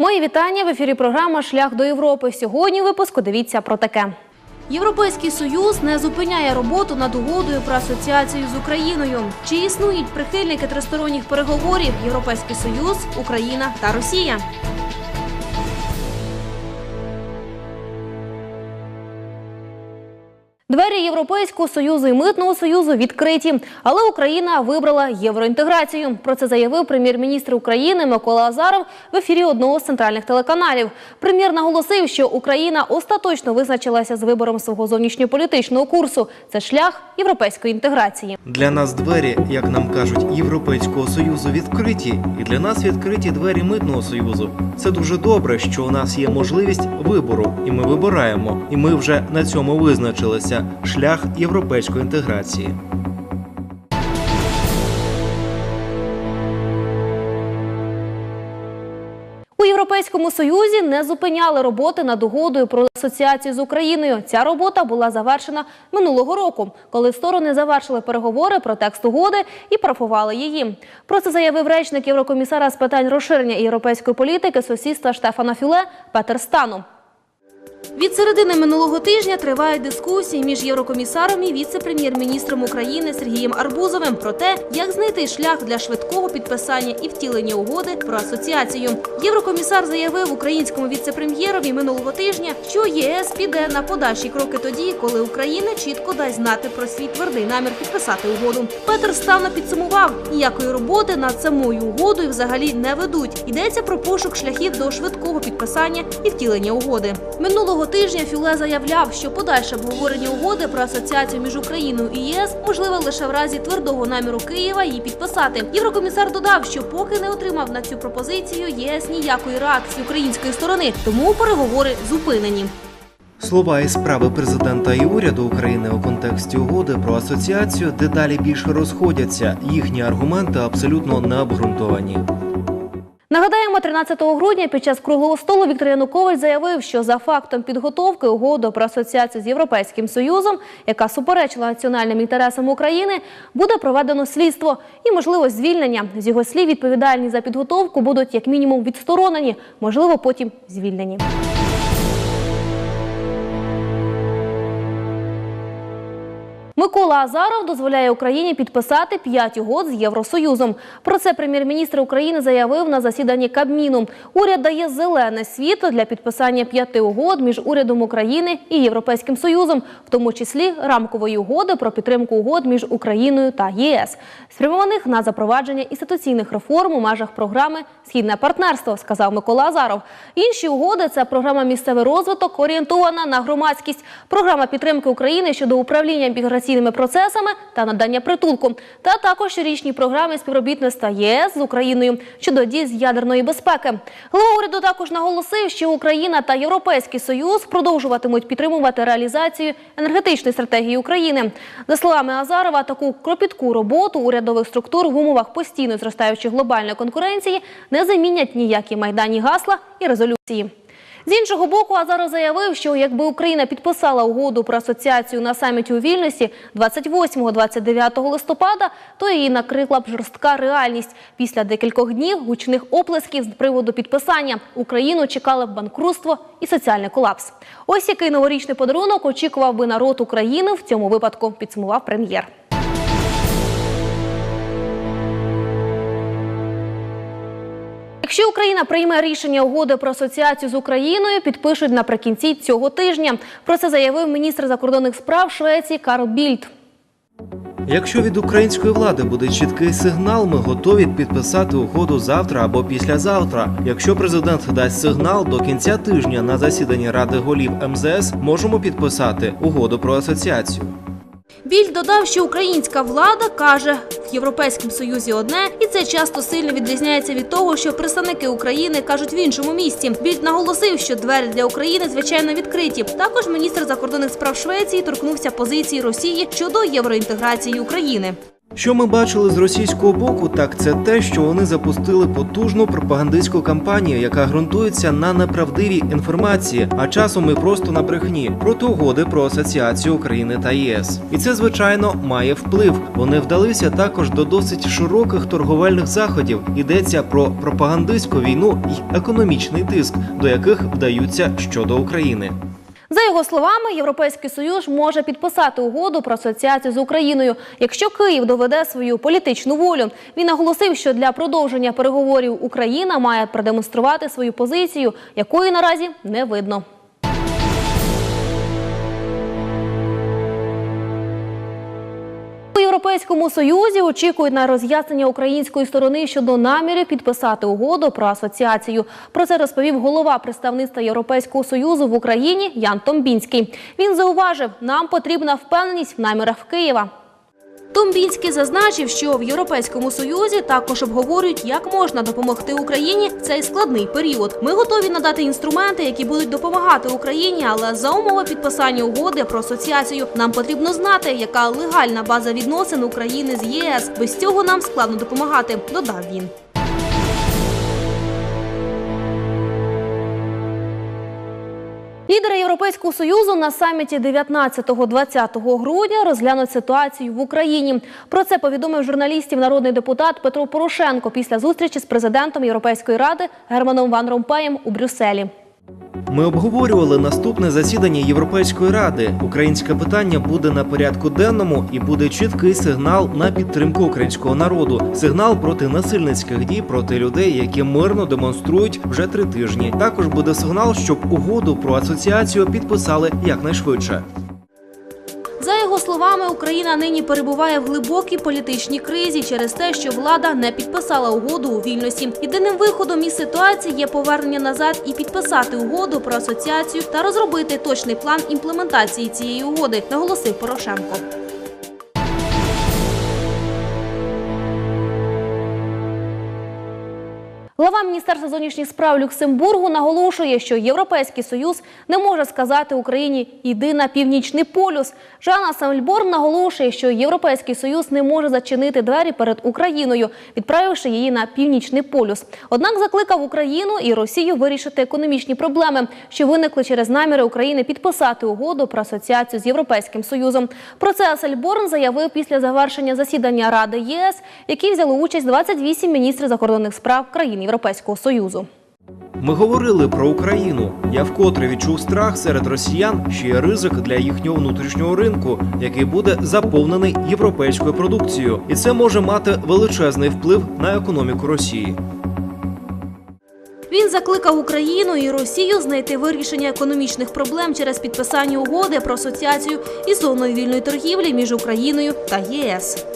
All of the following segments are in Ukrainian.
Мої вітання в ефірі. Програма Шлях до Європи. Сьогодні у випуску дивіться про таке. Європейський союз не зупиняє роботу над угодою про асоціацію з Україною. Чи існують прихильники тристоронніх переговорів Європейський Союз, Україна та Росія? Двері Європейського союзу і митного союзу відкриті, але Україна вибрала євроінтеграцію. Про це заявив прем'єр-міністр України Микола Азаров в ефірі одного з центральних телеканалів. Прем'єр наголосив, що Україна остаточно визначилася з вибором свого зовнішньополітичного курсу. Це шлях європейської інтеграції. Для нас двері, як нам кажуть, Європейського союзу відкриті, і для нас відкриті двері митного союзу. Це дуже добре, що у нас є можливість вибору, і ми вибираємо. І ми вже на цьому визначилися. Шлях європейської інтеграції. У Європейському Союзі не зупиняли роботи над угодою про асоціацію з Україною. Ця робота була завершена минулого року, коли сторони завершили переговори про текст угоди і парафували її. Про це заявив речник Єврокомісара з питань розширення європейської політики сусідства Штефана Фюле Петер Стану. Від середини минулого тижня тривають дискусії між єврокомісаром і віце-прем'єр-міністром України Сергієм Арбузовим про те, як знайти шлях для швидкого підписання і втілення угоди про асоціацію. Єврокомісар заявив українському віце-прем'єрові минулого тижня, що єС піде на подальші кроки тоді, коли Україна чітко дасть знати про свій твердий намір підписати угоду. Петр Ставна підсумував, ніякої роботи над самою угодою взагалі не ведуть. Йдеться про пошук шляхів до швидкого підписання і втілення угоди. Минулого тижня Фюле заявляв, що подальше обговорення угоди про асоціацію між Україною і ЄС можливе лише в разі твердого наміру Києва її підписати. Єврокомісар додав, що поки не отримав на цю пропозицію ЄС ніякої реакції української сторони, тому переговори зупинені. Слова і справи президента і уряду України у контексті угоди про асоціацію дедалі більше розходяться. Їхні аргументи абсолютно не обґрунтовані. Нагадаємо, 13 грудня під час круглого столу Віктор Янукович заявив, що за фактом підготовки угоди про асоціацію з Європейським Союзом, яка суперечила національним інтересам України, буде проведено слідство і можливо звільнення. З його слів, відповідальні за підготовку будуть як мінімум відсторонені, можливо, потім звільнені. Микола Азаров дозволяє Україні підписати п'ять угод з Євросоюзом. Про це прем'єр-міністр України заявив на засіданні Кабміну. Уряд дає зелене світло для підписання п'яти угод між урядом України і Європейським Союзом, в тому числі рамкової угоди про підтримку угод між Україною та ЄС, спрямованих на запровадження інституційних реформ у межах програми Східне партнерство, сказав Микола Азаров. Інші угоди це програма місцевий розвиток, орієнтована на громадськість, програма підтримки України щодо управління міграційними процесами та надання притулку, та також річні програми співробітництва ЄС з Україною щодо дій з ядерної безпеки. Голова уряду також наголосив, що Україна та Європейський Союз продовжуватимуть підтримувати реалізацію енергетичної стратегії України. За словами Азарова, таку кропітку роботу урядових структур в умовах постійно зростаючої глобальної конкуренції не замінять ніякі майданні гасла і резолюції. З іншого боку, Азаров заявив, що якби Україна підписала угоду про асоціацію на саміті у Вільнюсі 28-29 листопада, то її накрила б жорстка реальність. Після декількох днів гучних оплесків з приводу підписання Україну чекали б банкрутство і соціальний колапс. Ось який новорічний подарунок очікував би народ України в цьому випадку, підсумував прем'єр. Україна прийме рішення угоди про асоціацію з Україною, підпишуть наприкінці цього тижня. Про це заявив міністр закордонних справ Швеції Карл Більд. Якщо від української влади буде чіткий сигнал, ми готові підписати угоду завтра або післязавтра. Якщо президент дасть сигнал до кінця тижня на засіданні Ради голів МЗС, можемо підписати угоду про асоціацію. Біль додав, що українська влада каже в Європейському Союзі одне, і це часто сильно відрізняється від того, що представники України кажуть в іншому місці. Більд наголосив, що двері для України звичайно відкриті. Також міністр закордонних справ Швеції торкнувся позиції Росії щодо євроінтеграції України. Що ми бачили з російського боку, так це те, що вони запустили потужну пропагандистську кампанію, яка ґрунтується на неправдивій інформації, а часом і просто на брехні проти угоди про асоціацію України та ЄС. І це звичайно має вплив. Вони вдалися також до досить широких торговельних заходів. Йдеться про пропагандистську війну і економічний тиск, до яких вдаються щодо України. За його словами, Європейський Союз може підписати угоду про асоціацію з Україною, якщо Київ доведе свою політичну волю. Він наголосив, що для продовження переговорів Україна має продемонструвати свою позицію, якої наразі не видно. Європейському Союзі очікують на роз'яснення української сторони щодо намірів підписати угоду про асоціацію. Про це розповів голова представництва Європейського Союзу в Україні Ян Томбінський. Він зауважив, нам потрібна впевненість в намірах Києва. Томбінський зазначив, що в Європейському Союзі також обговорюють, як можна допомогти Україні в цей складний період. Ми готові надати інструменти, які будуть допомагати Україні, але за умови підписання угоди про асоціацію нам потрібно знати, яка легальна база відносин України з ЄС. Без цього нам складно допомагати, додав він. Лідери Європейського союзу на саміті 19-20 грудня розглянуть ситуацію в Україні. Про це повідомив журналістів народний депутат Петро Порошенко після зустрічі з президентом Європейської ради Германом Ван Ромпеєм у Брюсселі. Ми обговорювали наступне засідання Європейської ради. Українське питання буде на порядку денному і буде чіткий сигнал на підтримку українського народу. Сигнал проти насильницьких дій проти людей, які мирно демонструють вже три тижні. Також буде сигнал, щоб угоду про асоціацію підписали якнайшвидше. Його словами, Україна нині перебуває в глибокій політичній кризі через те, що влада не підписала угоду у вільності. Єдиним виходом із ситуації є повернення назад і підписати угоду про асоціацію та розробити точний план імплементації цієї угоди, наголосив Порошенко. Глава Міністерства зовнішніх справ Люксембургу наголошує, що Європейський Союз не може сказати Україні «Іди на північний полюс». Жанна Самельборн наголошує, що Європейський Союз не може зачинити двері перед Україною, відправивши її на північний полюс. Однак закликав Україну і Росію вирішити економічні проблеми, що виникли через наміри України підписати угоду про асоціацію з Європейським Союзом. Про це Асельборн заявив після завершення засідання Ради ЄС, в якій взяли участь 28 міністрів закордонних справ країн Європейського Союзу. Ми говорили про Україну. Я вкотре відчув страх серед росіян, що є ризик для їхнього внутрішнього ринку, який буде заповнений європейською продукцією, і це може мати величезний вплив на економіку Росії. Він закликав Україну і Росію знайти вирішення економічних проблем через підписання угоди про асоціацію із зоною вільної торгівлі між Україною та ЄС.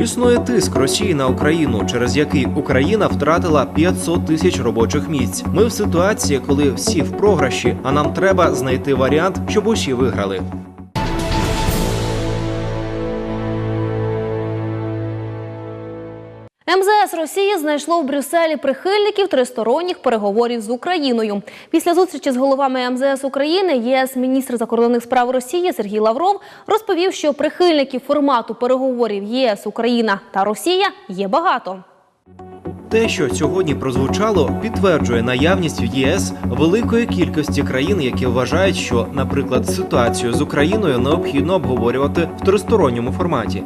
Існує тиск Росії на Україну, через який Україна втратила 500 тисяч робочих місць. Ми в ситуації, коли всі в програші, а нам треба знайти варіант, щоб усі виграли. МЗС Росії знайшло в Брюсселі прихильників тристоронніх переговорів з Україною. Після зустрічі з головами МЗС України ЄС міністр закордонних справ Росії Сергій Лавров розповів, що прихильників формату переговорів ЄС Україна та Росія є багато. Те, що сьогодні прозвучало, підтверджує наявність в ЄС великої кількості країн, які вважають, що, наприклад, ситуацію з Україною необхідно обговорювати в тристоронньому форматі.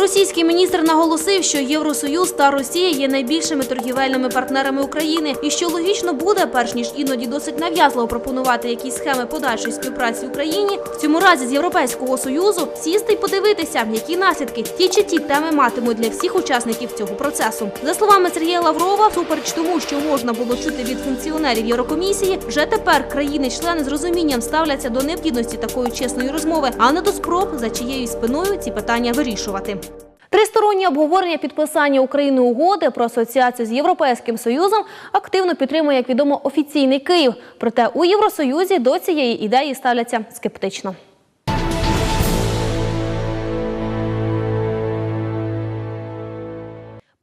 Російський міністр наголосив, що Євросоюз та Росія є найбільшими торгівельними партнерами України, і що логічно буде, перш ніж іноді досить нав'язливо пропонувати якісь схеми подальшої співпраці Україні, в цьому разі з Європейського союзу сісти й подивитися, які наслідки ті чи ті теми матимуть для всіх учасників цього процесу. За словами Сергія Лаврова, всупереч тому, що можна було чути від функціонерів Єврокомісії, вже тепер країни-члени з розумінням ставляться до необхідності такої чесної розмови, а не до спроб за чиєю спиною ці питання вирішувати. Тристоронні обговорення підписання України угоди про асоціацію з Європейським Союзом активно підтримує, як відомо, офіційний Київ. Проте у Євросоюзі до цієї ідеї ставляться скептично.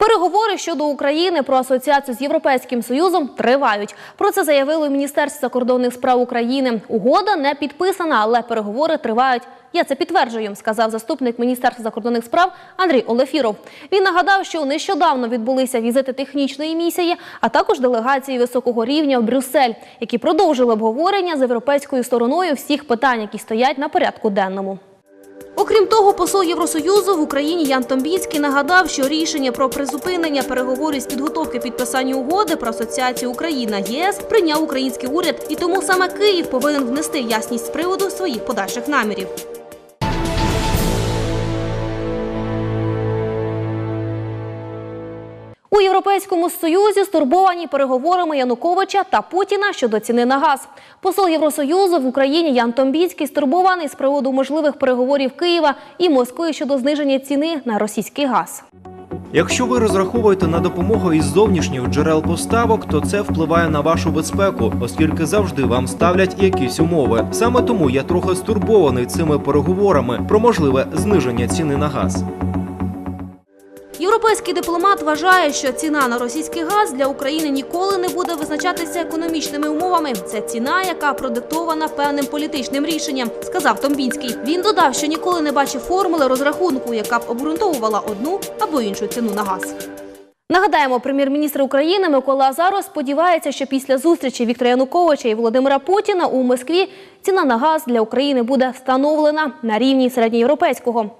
Переговори щодо України про асоціацію з Європейським Союзом тривають. Про це заявили у Міністерстві закордонних справ України. Угода не підписана, але переговори тривають. Я це підтверджую, сказав заступник Міністерства закордонних справ Андрій Олефіров. Він нагадав, що нещодавно відбулися візити технічної місії, а також делегації високого рівня в Брюссель, які продовжили обговорення з європейською стороною всіх питань, які стоять на порядку денному. Окрім того, посол Євросоюзу в Україні Ян Томбінський нагадав, що рішення про призупинення переговорів з підготовки підписання угоди про асоціацію Україна ЄС прийняв український уряд, і тому саме Київ повинен внести ясність з приводу своїх подальших намірів. Європейському Союзі стурбовані переговорами Януковича та Путіна щодо ціни на газ. Посол Євросоюзу в Україні Ян Томбіцький стурбований з приводу можливих переговорів Києва і Москви щодо зниження ціни на російський газ. Якщо ви розраховуєте на допомогу із зовнішніх джерел поставок, то це впливає на вашу безпеку, оскільки завжди вам ставлять якісь умови. Саме тому я трохи стурбований цими переговорами про можливе зниження ціни на газ. Європейський дипломат вважає, що ціна на російський газ для України ніколи не буде визначатися економічними умовами. Це ціна, яка продиктована певним політичним рішенням, сказав Томбінський. Він додав, що ніколи не бачив формули розрахунку, яка б обґрунтовувала одну або іншу ціну на газ. Нагадаємо, прем'єр-міністр України Микола Азаров сподівається, що після зустрічі Віктора Януковича і Володимира Путіна у Москві ціна на газ для України буде встановлена на рівні середньоєвропейського.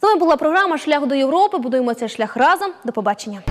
З вами була програма Шлях до Європи. Будуємо цей шлях разом. До побачення.